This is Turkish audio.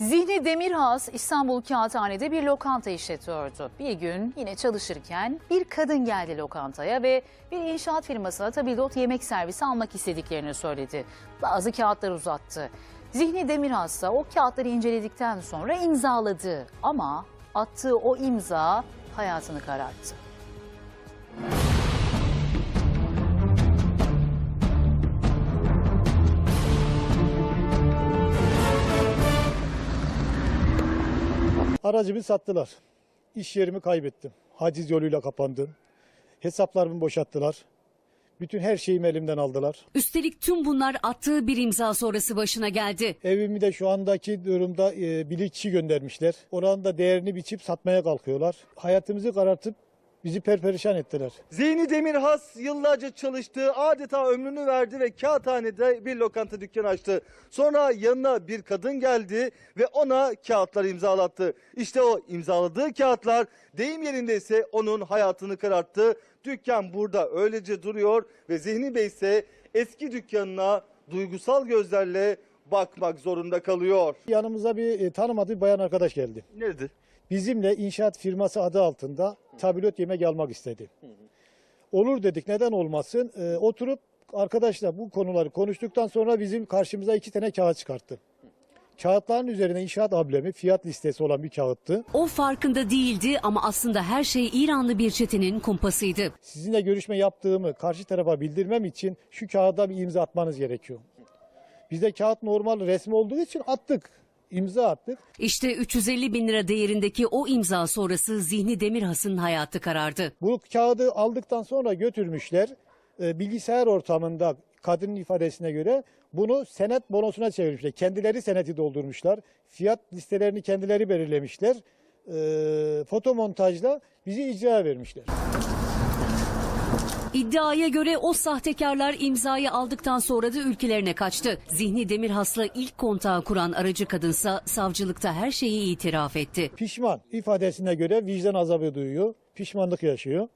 Zihni Demirhaz İstanbul Kağıthane'de bir lokanta işletiyordu. Bir gün yine çalışırken bir kadın geldi lokantaya ve bir inşaat firmasına tabildot yemek servisi almak istediklerini söyledi. Bazı kağıtlar uzattı. Zihni Demirhaz ise o kağıtları inceledikten sonra imzaladı ama attığı o imza hayatını kararttı. Aracımı sattılar. İş yerimi kaybettim. Haciz yoluyla kapandım. Hesaplarımı boşalttılar. Bütün her şeyimi elimden aldılar. Üstelik tüm bunlar attığı bir imza sonrası başına geldi. Evimi de şu andaki durumda e, bilikçi göndermişler. Oranın da değerini biçip satmaya kalkıyorlar. Hayatımızı karartıp bizi perperişan ettiler. Zihni Demirhas yıllarca çalıştı, adeta ömrünü verdi ve kağıthanede bir lokanta dükkanı açtı. Sonra yanına bir kadın geldi ve ona kağıtlar imzalattı. İşte o imzaladığı kağıtlar deyim yerinde ise onun hayatını kararttı. Dükkan burada öylece duruyor ve Zihni Bey ise eski dükkanına duygusal gözlerle bakmak zorunda kalıyor. Yanımıza bir e, tanımadığı bir bayan arkadaş geldi. Nedir? Bizimle inşaat firması adı altında tabelot yemek almak istedi. Olur dedik neden olmasın. E, oturup arkadaşlar bu konuları konuştuktan sonra bizim karşımıza iki tane kağıt çıkarttı. Kağıtların üzerine inşaat ablemi fiyat listesi olan bir kağıttı. O farkında değildi ama aslında her şey İranlı bir çetenin kumpasıydı. Sizinle görüşme yaptığımı karşı tarafa bildirmem için şu kağıda bir imza atmanız gerekiyor. Bizde kağıt normal resmi olduğu için attık. İmza attık. İşte 350 bin lira değerindeki o imza sonrası Zihni Demirhas'ın hayatı karardı. Bu kağıdı aldıktan sonra götürmüşler. E, bilgisayar ortamında kadının ifadesine göre bunu senet bonosuna çevirmişler. Kendileri seneti doldurmuşlar. Fiyat listelerini kendileri belirlemişler. E, foto montajla bizi icraya vermişler. İddiaya göre o sahtekarlar imzayı aldıktan sonra da ülkelerine kaçtı. Zihni Demirhas'la ilk kontağı kuran aracı kadınsa savcılıkta her şeyi itiraf etti. Pişman ifadesine göre vicdan azabı duyuyor. Pişmanlık yaşıyor.